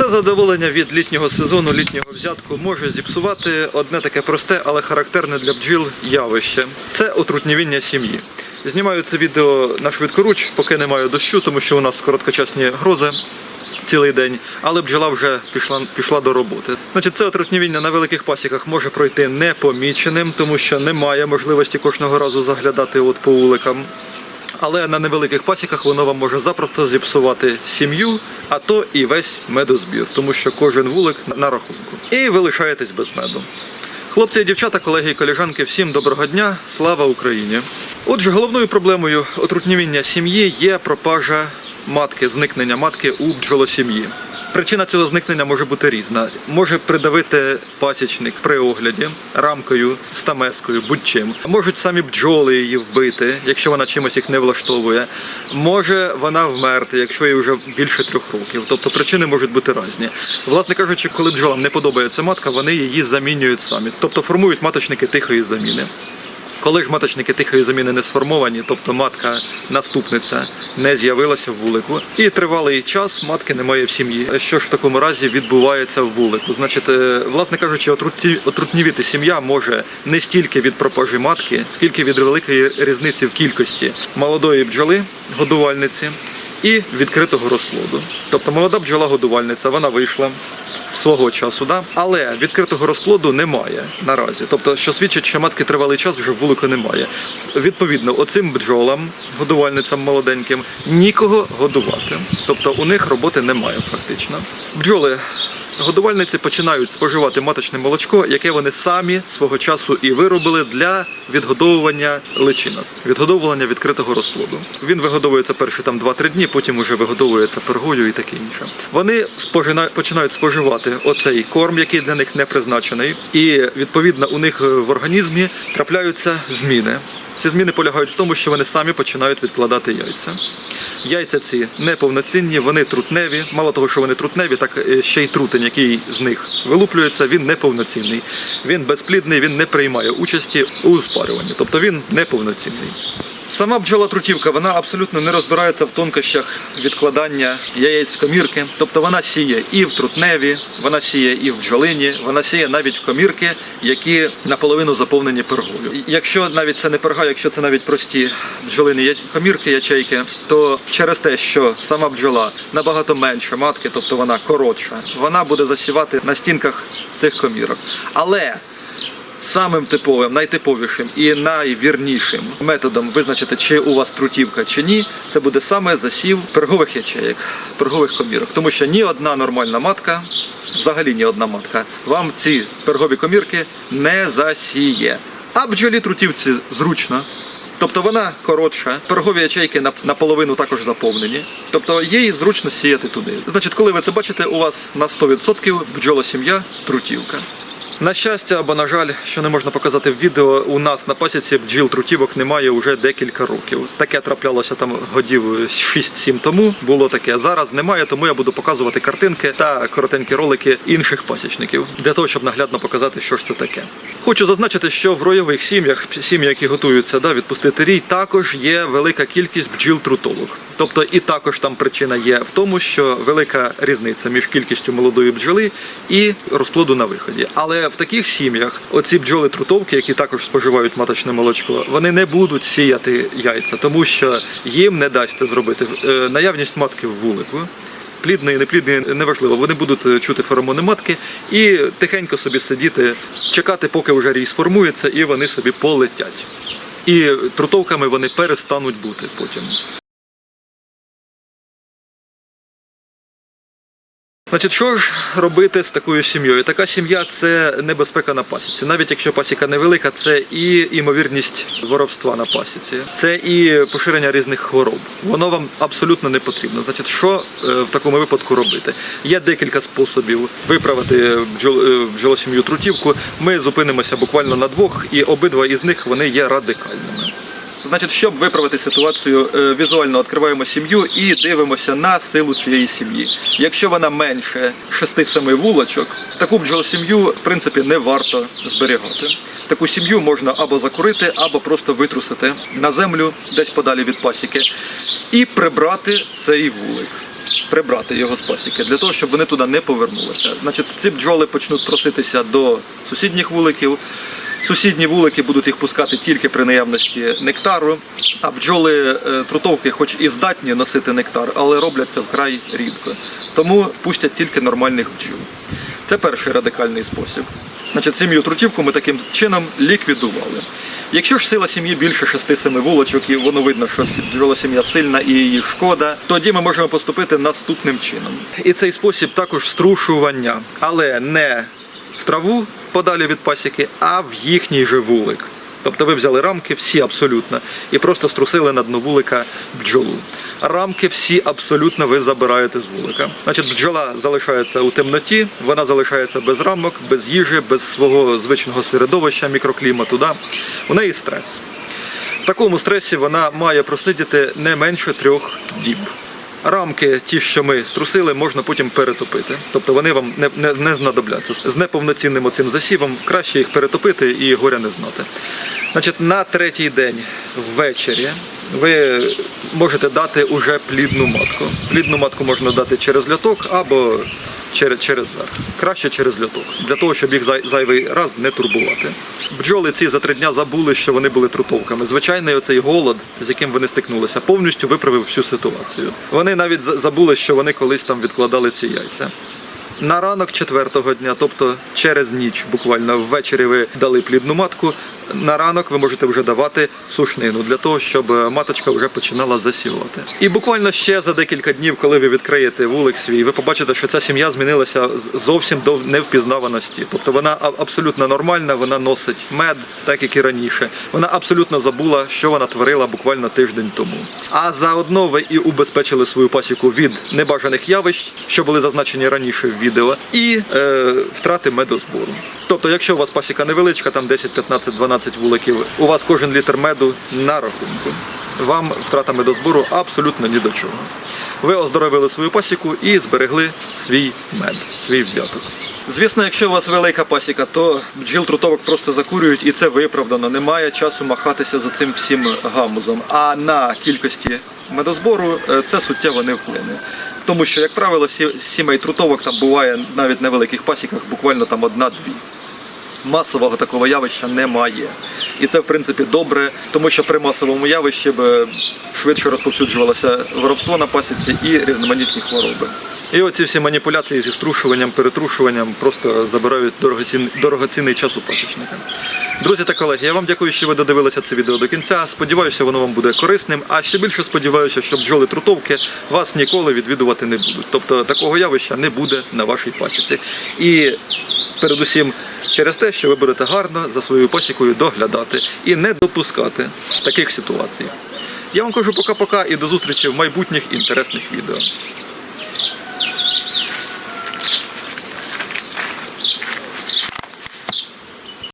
Все задоволення від літнього сезону, літнього взятку може зіпсувати одне таке просте, але характерне для бджіл явище. Це отрутнівіння сім'ї. Знімаю це відео на швидкоруч, поки немає дощу, тому що у нас короткочасні грози цілий день, але бджола вже пішла, пішла до роботи. Значить, це отрутнівіння на великих пасіках може пройти непоміченим, тому що немає можливості кожного разу заглядати от по вуликам. Але на невеликих пасіках воно вам може запросто зіпсувати сім'ю, а то і весь медозбір, тому що кожен вулик на рахунку. І ви лишаєтесь без меду. Хлопці і дівчата, колеги і колежанки, всім доброго дня, слава Україні! Отже, головною проблемою отрутнівіння сім'ї є пропажа матки, зникнення матки у бджолосім'ї. Причина цього зникнення може бути різна. Може придавити пасічник при огляді рамкою, стамескою, будь-чим. Можуть самі бджоли її вбити, якщо вона чимось їх не влаштовує. Може вона вмерти, якщо їй вже більше трьох років. Тобто причини можуть бути різні. Власне кажучи, коли бджолам не подобається матка, вони її замінюють самі, тобто формують маточники тихої заміни. Коли ж маточники тихої заміни не сформовані, тобто матка наступниця не з'явилася в вулику, і тривалий час матки немає в сім'ї. Що ж в такому разі відбувається в вулику? Значить, е, власне кажучи, отрутні- отрутнівіти сім'я може не стільки від пропажі матки, скільки від великої різниці в кількості молодої бджоли, годувальниці і відкритого розплоду. Тобто молода бджола-годувальниця, вона вийшла свого часу, да? але відкритого розплоду немає наразі. Тобто, що свідчить, що матки тривалий час вже вулику немає. Відповідно, оцим бджолам, годувальницям молоденьким, нікого годувати. Тобто у них роботи немає фактично. Бджоли. Годувальниці починають споживати маточне молочко, яке вони самі свого часу і виробили для відгодовування личинок, відгодовування відкритого розплоду. Він вигодовується перші там 2-3 дні, потім уже вигодовується пергою і таке інше. Вони спожина- починають споживати оцей корм, який для них не призначений, і відповідно у них е, в організмі трапляються зміни. Ці зміни полягають в тому, що вони самі починають відкладати яйця. Яйця ці неповноцінні, вони трутневі. Мало того, що вони трутневі, так е, ще й трутень, який з них вилуплюється, він неповноцінний. Він безплідний, він не приймає участі у спарюванні, тобто він неповноцінний. Сама бджола трутівка вона абсолютно не розбирається в тонкощах відкладання яєць в комірки. Тобто вона сіє і в трутневі, вона сіє і в бджолині, вона сіє навіть в комірки, які наполовину заповнені пергою. Якщо навіть це не перга, якщо це навіть прості бджолині я- комірки, ячейки, то через те, що сама бджола набагато менше матки, тобто вона коротша, вона буде засівати на стінках цих комірок. Але Самим типовим, найтиповішим і найвірнішим методом визначити, чи у вас трутівка чи ні, це буде саме засів пергових ячеєк, пергових комірок. Тому що ні одна нормальна матка, взагалі ні одна матка, вам ці пергові комірки не засіє. А бджолі трутівці зручно. Тобто вона коротша, пергові ячейки наполовину також заповнені. Тобто їй зручно сіяти туди. Значить, коли ви це бачите, у вас на 100% бджолосім'я трутівка. На щастя або на жаль, що не можна показати в відео, у нас на пасіці бджіл трутівок немає вже декілька років. Таке траплялося там годів 6-7 тому. Було таке. Зараз немає, тому я буду показувати картинки та коротенькі ролики інших пасічників для того, щоб наглядно показати, що ж це таке. Хочу зазначити, що в ройових сім'ях, сім'ї, які готуються да, відпустити рій, також є велика кількість бджіл-трутовок. Тобто і також там причина є в тому, що велика різниця між кількістю молодої бджоли і розплоду на виході. Але в таких сім'ях оці бджоли-трутовки, які також споживають маточне молочко, вони не будуть сіяти яйця, тому що їм не дасть це зробити Е, наявність матки в вулику. Плідної, неплідної, неважливо. Вони будуть е, чути феромони матки і тихенько собі сидіти, чекати, поки вже рій сформується, і вони собі полетять. І трутовками вони перестануть бути потім. Значить, що ж робити з такою сім'єю? Така сім'я це небезпека на пасіці. Навіть якщо пасіка невелика, це і імовірність воровства на пасіці, це і поширення різних хвороб. Воно вам абсолютно не потрібно. Значить, що е, в такому випадку робити? Є декілька способів виправити е, бджолосім'ю трутівку. Ми зупинимося буквально на двох, і обидва із них вони є радикальними. Значить, щоб виправити ситуацію, е, візуально відкриваємо сім'ю і дивимося на силу цієї сім'ї. Якщо вона менше 6-7 вулочок, таку бджолосім'ю в принципі не варто зберігати. Таку сім'ю можна або закурити, або просто витрусити на землю десь подалі від пасіки і прибрати цей вулик. прибрати його з пасіки, для того, щоб вони туди не повернулися. Значить, ці бджоли почнуть проситися до сусідніх вуликів. Сусідні вулики будуть їх пускати тільки при наявності нектару, а бджоли е, трутовки, хоч і здатні носити нектар, але роблять це вкрай рідко. Тому пустять тільки нормальних бджіл. Це перший радикальний спосіб. Значить, сім'ю трутівку ми таким чином ліквідували. Якщо ж сила сім'ї більше 6-7 вулочок, і воно видно, що бджола сім'я сильна і її шкода, тоді ми можемо поступити наступним чином. І цей спосіб також струшування, але не в траву подалі від пасіки, а в їхній же вулик. Тобто ви взяли рамки, всі абсолютно, і просто струсили на дно вулика бджолу. Рамки всі абсолютно ви забираєте з вулика. Значить, бджола залишається у темноті, вона залишається без рамок, без їжі, без свого звичного середовища, мікроклімату. Да? У неї стрес. В такому стресі вона має просидіти не менше трьох діб. Рамки, ті, що ми струсили, можна потім перетопити. Тобто вони вам не, не, не знадобляться. З неповноцінним оцим засівом краще їх перетопити і горя не знати. Значить, на третій день ввечері ви можете дати уже плідну матку. Плідну матку можна дати через льоток або через, через верх. Краще через льоток, для того, щоб їх зай- зайвий раз не турбувати. Бджоли ці за три дня забули, що вони були трутовками. Звичайний оцей голод, з яким вони стикнулися, повністю виправив всю ситуацію. Вони навіть забули, що вони колись там відкладали ці яйця. На ранок четвертого дня, тобто через ніч, буквально ввечері ви дали плідну матку. На ранок ви можете вже давати сушнину для того, щоб е, маточка вже починала засівати. І буквально ще за декілька днів, коли ви відкриєте вулик свій, ви побачите, що ця сім'я змінилася зовсім до невпізнаваності. Тобто вона абсолютно нормальна, вона носить мед, так як і раніше. Вона абсолютно забула, що вона творила буквально тиждень тому. А заодно ви і убезпечили свою пасіку від небажаних явищ, що були зазначені раніше в відео, і е, втрати медозбору. Тобто, якщо у вас пасіка невеличка, там 10, 15, 12 вуликів, у вас кожен літр меду на рахунку. Вам втрата медозбору абсолютно ні до чого. Ви оздоровили свою пасіку і зберегли свій мед, свій взяток. Звісно, якщо у вас велика пасіка, то бджіл трутовок просто закурюють, і це виправдано. Немає часу махатися за цим всім гамузом. А на кількості медозбору е, це суттєво не вплине. Тому що, як правило, сі- сімей трутовок там буває навіть на великих пасіках, буквально там одна-дві масового такого явища немає. І це в принципі добре, тому що при масовому явищі б е, швидше розповсюджувалося воровство на пасіці і різноманітні хвороби. І оці всі маніпуляції зі струшуванням, перетрушуванням просто забирають дорогоцін... дорогоцінний час у пасічника. Друзі та колеги, я вам дякую, що ви додивилися це відео до кінця. Сподіваюся, воно вам буде корисним. А ще більше сподіваюся, що бджоли трутовки вас ніколи відвідувати не будуть. Тобто такого явища не буде на вашій пасіці. І передусім через те, що ви будете гарно за своєю пасікою доглядати і не допускати таких ситуацій. Я вам кажу пока-пока і до зустрічі в майбутніх інтересних відео.